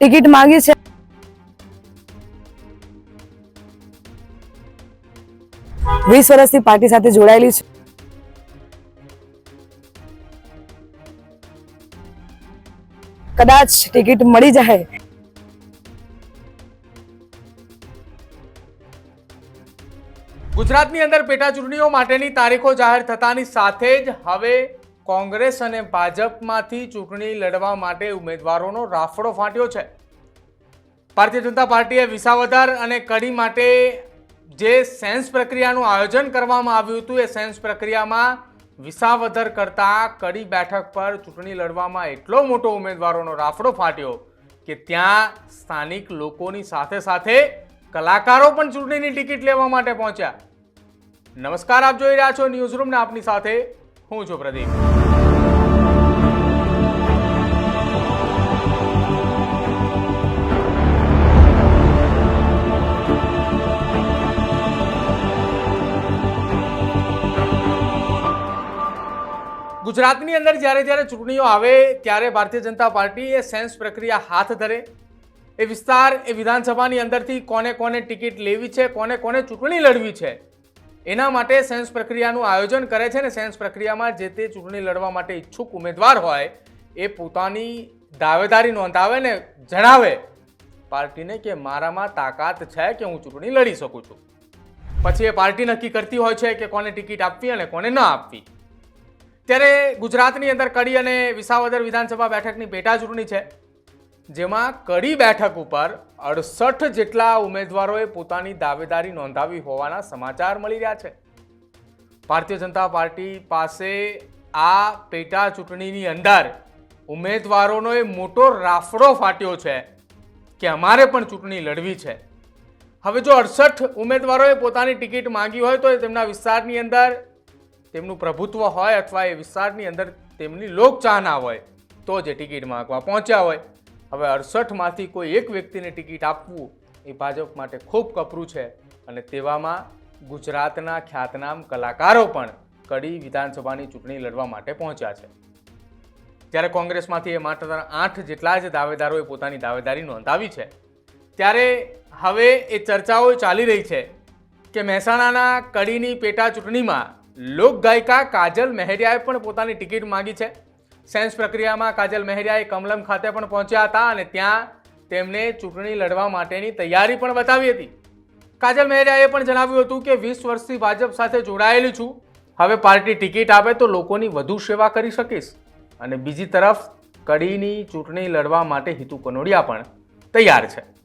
Ticket માંગી છે. વીસ વર્ષથી પાર્ટી સાથે જોડાયેલી છે. કદાચ ટિકિટ મળી જાય. ગુજરાતની અંદર પેટા ચૂંટણીઓ માટેની તારીખો જાહેર થતાની સાથે જ હવે કોંગ્રેસ અને ભાજપમાંથી ચૂંટણી લડવા માટે ઉમેદવારોનો રાફડો ફાટ્યો છે. ભારતીય જનતા પાર્ટીએ વિસાવદર અને કડી માટે જે સેન્સ પ્રક્રિયાનું આયોજન કરવામાં આવ્યું હતું, એ સેન્સ પ્રક્રિયામાં વિસાવદર કરતાં કડી બેઠક પર ચૂંટણી લડવામાં એટલો મોટો ઉમેદવારોનો રાફડો ફાટ્યો કે ત્યાં સ્થાનિક લોકોની સાથે સાથે કલાકારો પણ ચૂંટણીની ટિકિટ લેવા માટે પહોંચ્યા. નમસ્કાર, આપ જોઈ રહ્યા છો ન્યૂઝ રૂમ ને આપની સાથે હું છું પ્રદીપ. ગુજરાતની અંદર જ્યારે જ્યારે ચૂંટણીઓ આવે ત્યારે ભારતીય જનતા પાર્ટી એ સેન્સ પ્રક્રિયા હાથ ધરે. એ વિસ્તાર, એ વિધાનસભાની અંદરથી કોને કોને ટિકિટ લેવી છે, કોને કોને ચૂંટણી લડવી છે, એના માટે સેન્સ પ્રક્રિયાનું આયોજન કરે છે ને સેન્સ પ્રક્રિયામાં જે તે ચૂંટણી લડવા માટે ઈચ્છુક ઉમેદવાર હોય, એ પોતાની દાવેદારી નોંધાવે ને જણાવે પાર્ટીને કે મારામાં તાકાત છે કે હું ચૂંટણી લડી શકું છું. પછી એ પાર્ટી નક્કી કરતી હોય છે કે કોને ટિકિટ આપવી અને કોને ન આપવી. ત્યારે ગુજરાતની અંદર કડી અને વિસાવદર વિધાનસભા બેઠકની પેટા ચૂંટણી છે, જેમાં કડી બેઠક ઉપર અડસઠ જેટલા ઉમેદવારોએ પોતાની દાવેદારી નોંધાવી હોવાના સમાચાર મળી રહ્યા છે. ભારતીય જનતા પાર્ટી પાસે આ પેટા ચૂંટણીની અંદર ઉમેદવારોનો એ મોટો રાફડો ફાટ્યો છે કે અમારે પણ ચૂંટણી લડવી છે. હવે જો અડસઠ ઉમેદવારોએ પોતાની ટિકિટ માંગી હોય તો તેમના વિસ્તારની અંદર તેમનું પ્રભુત્વ હોય અથવા એ વિસ્તારની અંદર તેમની લોકચાહના હોય, તો જે ટિકિટ માંગવા પહોંચ્યા હોય. હવે અડસઠમાંથી કોઈ એક વ્યક્તિને ટિકિટ આપવું એ ભાજપ માટે ખૂબ કપરું છે અને તેવામાં ગુજરાતના ખ્યાતનામ કલાકારો પણ કડી વિધાનસભાની ચૂંટણી લડવા માટે પહોંચ્યા છે. ત્યારે કોંગ્રેસમાંથી એ માત્ર આઠ જેટલા જ દાવેદારોએ પોતાની દાવેદારી નોંધાવી છે, ત્યારે હવે એ ચર્ચાઓ ચાલી રહી છે કે મહેસાણાના કડીની પેટા ચૂંટણીમાં લોકગાયિકા કાજલ મહેરિયાએ પણ પોતાની ટિકિટ માંગી છે. સેન્સ પ્રક્રિયામાં કાજલ મહેરિયાએ કમલમ ખાતે પણ પહોંચ્યા હતા અને ત્યાં તેમને ચૂંટણી લડવા માટેની તૈયારી પણ બતાવી હતી. કાજલ મહેરિયાએ પણ જણાવ્યું હતું કે, વીસ વર્ષથી ભાજપ સાથે જોડાયેલી છું. હવે પાર્ટી ટિકિટ આપે તો લોકોની વધુ સેવા કરી શકીશ. અને બીજી તરફ કડીની ચૂંટણી લડવા માટે હિતુ કનોડિયા પણ તૈયાર છે.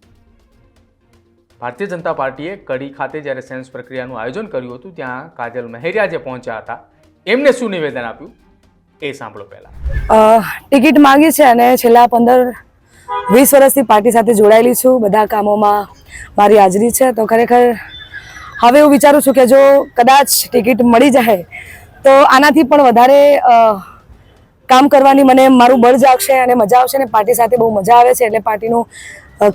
ભારતીય જનતા પાર્ટીએ કડી ખાતે જ્યારે સેન્સ પ્રક્રિયાનું આયોજન કર્યું હતું, ત્યાં કાજલ મહેરિયા જે પહોંચ્યા હતા, એમને શું નિવેદન આપ્યું? એ સાંભળો પહેલા. ટિકિટ માંગી છે અને છેલ્લા પંદર, વીસ વર્ષથી પાર્ટી સાથે જોડાયેલી છું. બધા કામોમાં મારી હાજરી છે. તો ખરેખર હવે એવું વિચારું છું કે જો કદાચ ટિકિટ મળી જાય, તો આનાથી પણ વધારે કામ કરવાની મને મારું બળ જાગશે અને મજા આવશે ને પાર્ટી સાથે બહુ મજા આવે છે. એટલે પાર્ટીનું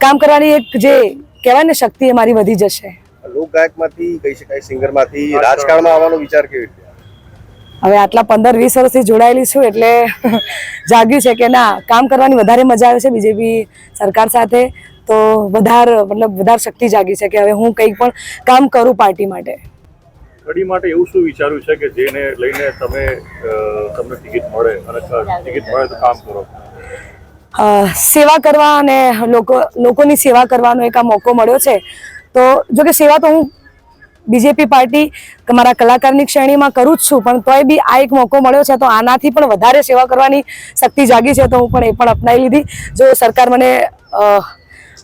કામ કરવાની એક જે કહેવાય ને શક્તિ એ મારી વધી જશે. લોકગાયકમાંથી કહી શકાય સિંગરમાંથી રાજકારણમાં આવવાનો વિચાર કેવી રીતે? હવે આટલા પંદર વીસ વર્ષથી જોડાયેલી છું એટલે જાગ્યું છે કે ના કામ કરવાની વધારે મજા આવે છે બીજેપી સરકાર સાથે તો વધારે મતલબ વધારે શક્તિ જાગી છે કે હવે હું કંઈક પણ કામ કરું પાર્ટી માટે. કડી માટે એવું શું વિચાર્યું છે કે જેને લઈને તમે તમને ટિકિટ મળે અને ટિકિટ મળે તો કામ કરો? સેવા કરવા અને લોકો, લોકોની સેવા કરવાનો એક આ મોકો મળ્યો છે. તો જો કે સેવા તો હું બીજેપી પાર્ટી મારા કલાકારની શ્રેણીમાં કરું જ છું, પણ તોય બી આ એક મોકો મળ્યો છે, તો આનાથી પણ વધારે સેવા કરવાની શક્તિ જાગી છે, તો હું પણ એ પણ અપનાવી લીધી. જો સરકાર મને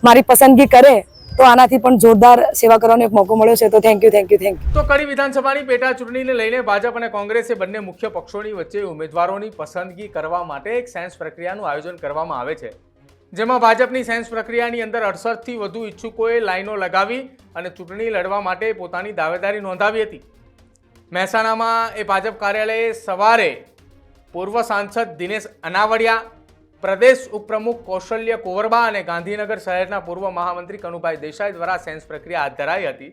મારી પસંદગી કરે તો આનાથી પણ જોરદાર સેવા કરવાનો એક મોકો મળ્યો છે. તો thank you thank you thank you તો કડી વિધાનસભાની પેટા ચૂંટણીને લઈને ભાજપ અને કોંગ્રેસે બંને મુખ્ય પક્ષોની વચ્ચે ઉમેદવારોની પસંદગી કરવા માટે એક સેન્સ પ્રક્રિયાનું આયોજન કરવામાં આવે છે. જેમાં ભાજપની સેન્સ પ્રક્રિયાની અંદર અડસઠથી વધુ ઈચ્છુકોએ લાઈનો લગાવી અને ચૂંટણી લડવા માટે પોતાની દાવેદારી નોંધાવી હતી. મહેસાણામાં એ ભાજપ કાર્યાલયે સવારે પૂર્વ સાંસદ દિનેશ અનાવડિયા પ્રદેશ ઉપપ્રમુખ કૌશલ્ય કોવરબા અને ગાંધીનગર શહેરના પૂર્વ મહામંત્રી કનુભાઈ દેસાઈ દ્વારા સેન્સ પ્રક્રિયા હાથ ધરાઈ હતી,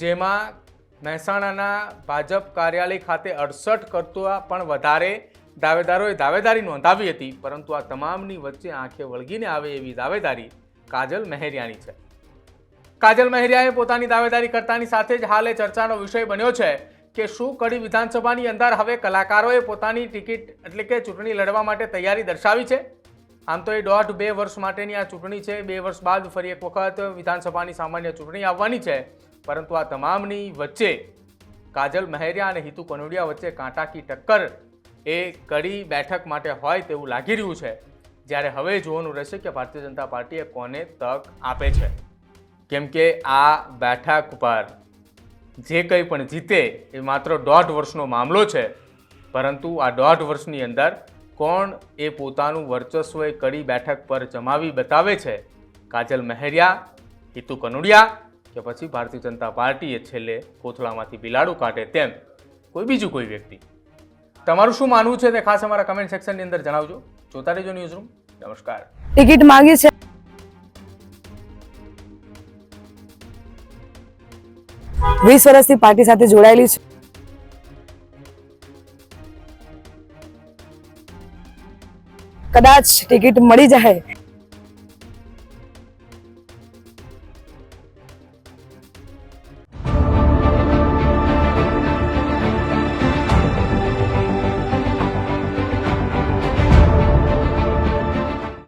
જેમાં મહેસાણાના ભાજપ કાર્યાલય ખાતે અડસઠ કરતાં પણ વધારે દાવેદારોએ દાવેદારી નોંધાવી હતી, પરંતુ આ તમામની વચ્ચે આંખે વળગીને આવે એવી દાવેદારી કાજલ મહેરિયાની છે. કાજલ મહેરિયાએ પોતાની દાવેદારી કરતાની સાથે જ હાલે ચર્ચાનો વિષય બન્યો છે કે શું કડી વિધાનસભાની અંદર હવે કલાકારોએ પોતાની ટિકિટ એટલે કે ચૂંટણી લડવા માટે તૈયારી દર્શાવી છે? આમ તો એ દોઢ બે વર્ષ માટેની આ ચૂંટણી છે. બે વર્ષ બાદ ફરી એક વખત વિધાનસભાની સામાન્ય ચૂંટણી આવવાની છે. પરંતુ આ તમામની વચ્ચે કાજલ મહેરિયા અને હિતુ કનોડિયા વચ્ચે કાંટાકી ટક્કર એ કડી બેઠક માટે હોય તેવું લાગી રહ્યું છે. જ્યારે હવે જોવાનું રહેશે કે ભારતીય જનતા પાર્ટીએ કોને તક આપે છે. કેમ કે આ બેઠક પર જે કંઈ પણ જીતે એ માત્ર દોઢ વર્ષનો મામલો છે. પરંતુ આ દોઢ વર્ષની અંદર કોણ એ પોતાનું વર્ચસ્વ એ કડી બેઠક પર જમાવી બતાવે છે? કાજલ મહેરિયા, હિતુ કનુડિયા કે પછી ભારતીય જનતા પાર્ટીએ છેલ્લે કોથળામાંથી બિલાડું કાઢે તેમ? કોઈ બીજું કોઈ વ્યક્તિ? તમારું શું માનવું છે તે ખાસ અમારા કમેન્ટ સેક્શનની અંદર જણાવજો. જોતા રહેજો ન્યૂઝ રૂમ નમસ્કાર. ટિકિટ માંગી છે. વીસ વર્ષથી પાર્ટી સાથે જોડાયેલી છું. કદાચ ટિકિટ મળી જાય